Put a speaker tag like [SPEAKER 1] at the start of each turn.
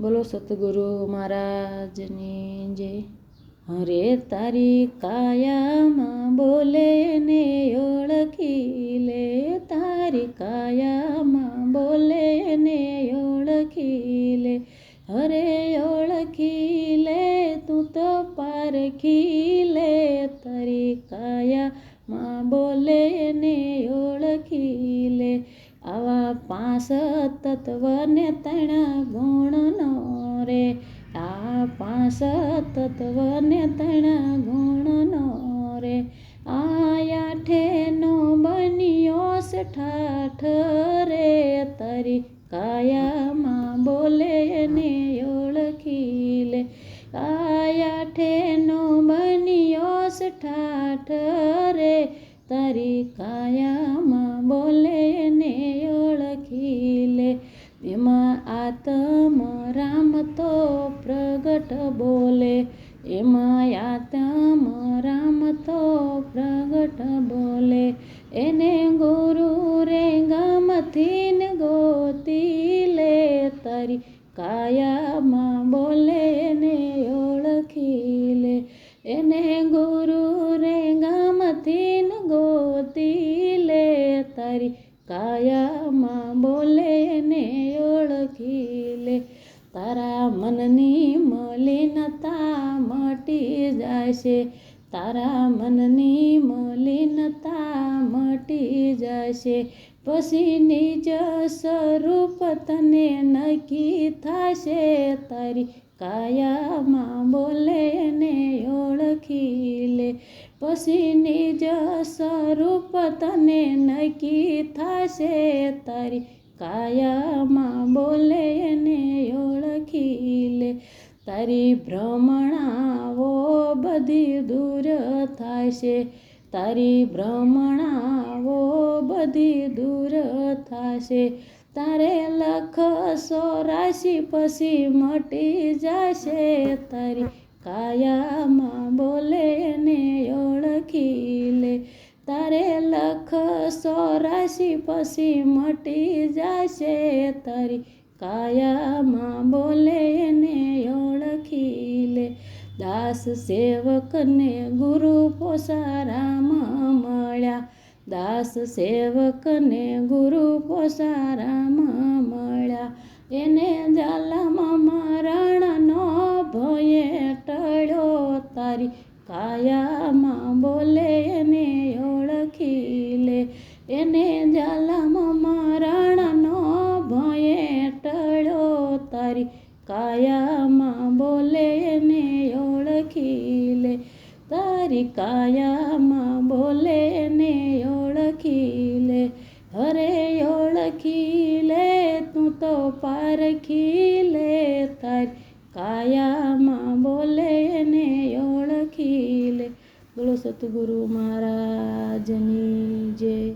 [SPEAKER 1] બોલો સતગુરુ મહારાજની જય. હરે તારી કાયામાં બોલે ને ઓળખી લે. તારી કાયામાં બોલે ને ઓળખી લે. હરે ઓળખી લે, તું તો પારખી લે. તારી કાયામાં બોલે ને ઓળખી તત્વને તણ ગુણનો રે. આ પાંચ તત્વને તણ ગુણનો રે. આયા ઠેનો બન્યો ઠાઠ રે. તરી કાયામાં બોલે ને ઓળખી લે. કાયા ઠેનો બન્યો ઠાઠ રે. તરી કાયામાં બોલે ને ઓળખી આત્મ રામ તો પ્રગટ બોલે. એમાં આત્મ રામ તો પ્રગટ બોલે. એને ગુરુ રે ગામથી ને ગોતી લે તારી કાયામાં બોલે ને ઓળખી લે. એને ગુરુ રે ગામથી ને ગોતી લે તારી કાયામાં તારા મનની મલિનતા મટી જશે તારા મનની મલિનતા મટી જશે પછી નિજ સ્વરૂપ તને નક્કી થશે. તારી કાયામાં બોલે ને ઓળખી લે. પછી નિજ સ્વરૂપ તને નક્કી થશે. તારી કાયામાં બોલે ને ઓળખી લે તારી ભ્રમણાઓ બધી દૂર થશે તારી ભ્રમણાઓ બધી દૂર થશે તારે લખ રાશિ પછી મટી જશે. તારી કાયામાં બોલે ને ઓળખી લે તારે લખ સોરાશી પછી મટી જશે તારી કાયામાં બોલે ને ઓળખી લે. દાસ સેવકને ગુરુ પોસારામ મળ્યા. દાસ સેવકને ગુરુ પોસારામ મળ્યા. એને જાલામાં મરણનો એને જાલામાં મરણનો ભયે ટળ્યો તારી કાયામાં બોલે એને ઓળખી લે. તારી કાયામાં બોલે એને ઓળખી લે. હરે ઓળખી લે, તું તો પારખી લે. તારી કાયામાં બોલે એને ઓળખી લે. બોલો સતગુરુ મહારાજની જય.